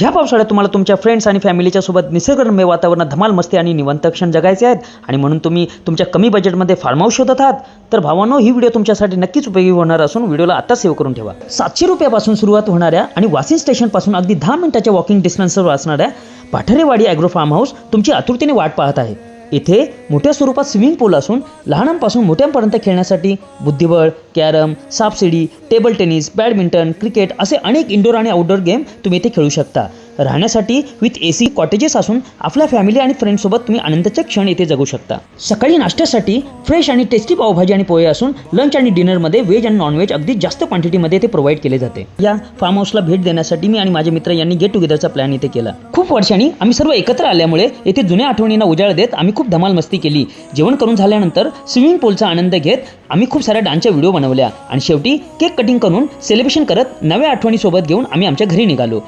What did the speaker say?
ह्या पावसाळ्यात तुम्हाला तुमच्या फ्रेंड्स आणि फॅमिलीच्या सोबत निसर्गरम्य वातावरणात धमाल मस्ती आणि निवंत क्षण जगायचे आहेत. आणि म्हणून तुम्ही तुमच्या कमी बजेटमध्ये फार्म हाऊस शोधत आहात. तर भावानो ही व्हिडिओ तुमच्यासाठी नक्कीच उपयोगी होणार असून व्हिडिओला आता सेव्ह करून ठेवा. सातशे रुपयापासून सुरुवात होणाऱ्या आणि वासिन स्टेशनपासून अगदी दहा मिनिटाच्या वॉकिंग डिस्टन्सवर असणाऱ्या पाठरेवाडी ॲग्रो फार्म हाऊस तुमची आतुरतेने वाट पाहत आहे. इथे मोठ्या स्वरूपात स्विमिंग पूल असून लहानांपासून मोठ्यांपर्यंत खेळण्यासाठी बुद्धिबळ कॅरम सापशिडी टेबल टेनिस बॅडमिंटन क्रिकेट असे अनेक इंडोर आणि आउटडोर गेम तुम्ही इथे खेळू शकता. राहण्यासाठी विथ ए सी कॉटेजेस असून आपल्या फॅमिली आणि फ्रेंडसोबत तुम्ही आनंदाचे क्षण येथे जगू शकता. सकाळी नाश्त्यासाठी फ्रेश आणि टेस्टी पावभाजी आणि पोहे असून लंच आणि डिनरमध्ये व्हेज आणि नॉनव्हेज अगदी जास्त क्वांटिटीमध्ये ते प्रोव्हाइड केले जाते. या फार्म हाऊसला भेट देण्यासाठी मी आणि माझे मित्र यांनी गेट टुगेदरचा प्लॅन इथे केला. खूप वर्षांनी आम्ही सर्व एकत्र आल्यामुळे येथे जुन्या आठवणींना उजाळ देत आम्ही खूप धमाल मस्ती केली. जेवण करून झाल्यानंतर स्विमिंग पूलचा आनंद घेत आम्ही खूप साऱ्या डान्सच्या व्हिडिओ बनवल्या आणि शेवटी केक कटिंग करून सेलिब्रेशन करत नव्या आठवणीसोबत घेऊन आम्ही आमच्या घरी निघालो.